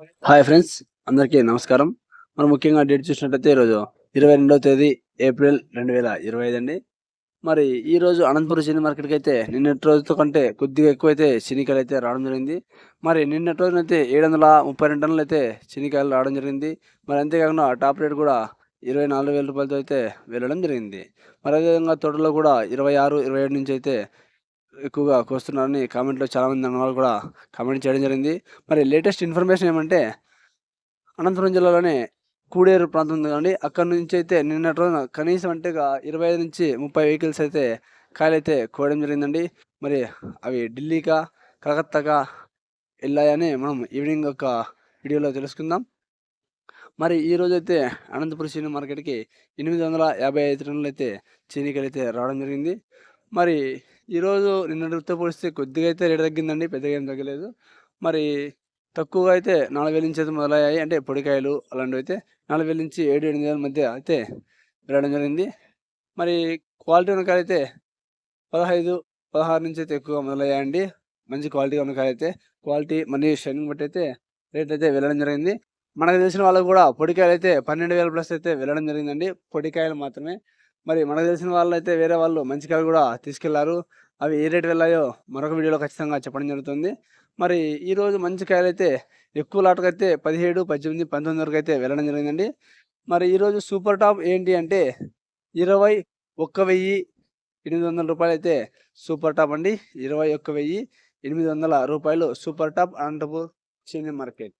Hi friends అందరికీ నమస్కారం. మనం ముఖ్యంగా డేట్ చూసినట్టయితే ఈరోజు ఇరవై రెండవ తేదీ ఏప్రిల్ రెండు వేల ఇరవై ఐదు అండి. మరి ఈ రోజు అనంతపురం సినీ మార్కెట్కి అయితే నిన్నటి రోజుతో కంటే కొద్దిగా ఎక్కువైతే చినికాయలు అయితే రావడం జరిగింది. మరి నిన్నటి రోజునైతే ఏడు వందల ముప్పై రెండు టన్నులు అయితే శనికాయలు రావడం జరిగింది. మరి అంతేకాకుండా టాప్ రేట్ కూడా ఇరవై నాలుగు వేల రూపాయలతో అయితే వెళ్ళడం జరిగింది. మరి అదేవిధంగా తోటలో కూడా ఇరవై ఆరు ఇరవై ఏడు నుంచి అయితే ఎక్కువగా కోస్తున్నారని కామెంట్లో చాలామంది అన్నవాళ్ళు కూడా కామెంట్ చేయడం జరిగింది. మరి లేటెస్ట్ ఇన్ఫర్మేషన్ ఏమంటే అనంతపురం జిల్లాలోనే కూడేరు ప్రాంతం ఉంది కాబట్టి అక్కడ నుంచి అయితే నిన్నటి రోజున కనీసం అంటే ఇరవై ఐదు నుంచి ముప్పై వెహికల్స్ అయితే కాయలైతే అయితే కోయడం జరిగిందండి. మరి అవి ఢిల్లీకా కలకత్తాకా వెళ్ళాయని మనం ఈవినింగ్ ఒక వీడియోలో తెలుసుకుందాం. మరి ఈ అయితే అనంతపురం చీని మార్కెట్కి ఎనిమిది వందల యాభై ఐదు టన్నులు అయితే చీనికాయలు అయితే రావడం జరిగింది. మరి ఈరోజు నిన్నటితో పోలిస్తే కొద్దిగా అయితే రేటు తగ్గిందండి పెద్దగా ఏం తగ్గలేదు. మరి తక్కువగా అయితే నాలుగు వేల నుంచి అయితే మొదలయ్యాయి. అంటే పొడికాయలు అలాంటివి అయితే నాలుగు వేల నుంచి ఏడు ఎనిమిది వేల మధ్య అయితే వెళ్ళడం జరిగింది. మరి క్వాలిటీ ఉన్న కాయలు అయితే పదహైదు పదహారు నుంచి అయితే ఎక్కువగా మొదలయ్యాయండి. మంచి క్వాలిటీగా ఉన్న కాయలు అయితే క్వాలిటీ మనీ షైనింగ్ బట్టి అయితే రేట్ అయితే వెళ్ళడం జరిగింది. మనకు తెలిసిన వాళ్ళకు కూడా పొడికాయలు అయితే పన్నెండు వేల ప్లస్ అయితే వెళ్ళడం జరిగిందండి. పొడికాయలు మాత్రమే మరి మనకు తెలిసిన వాళ్ళు అయితే వేరే వాళ్ళు మంచి కాయలు కూడా తీసుకెళ్ళారు. అవి ఏ రేట్ వెళ్ళాయో మరొక వీడియోలో ఖచ్చితంగా చెప్పడం జరుగుతుంది. మరి ఈరోజు మంచి కాయలు అయితే ఎక్కువ లాటకు అయితే పదిహేడు పద్దెనిమిది పంతొమ్మిది వరకు అయితే వెళ్ళడం జరిగిందండి. మరి ఈరోజు సూపర్ టాప్ ఏంటి అంటే ఇరవై ఒక్క వెయ్యి ఎనిమిది వందల రూపాయలు అయితే సూపర్ టాప్ అండి. ఇరవై ఒక్క వెయ్యి ఎనిమిది వందల రూపాయలు సూపర్ టాప్ అనంతపూర్ చీని మార్కెట్.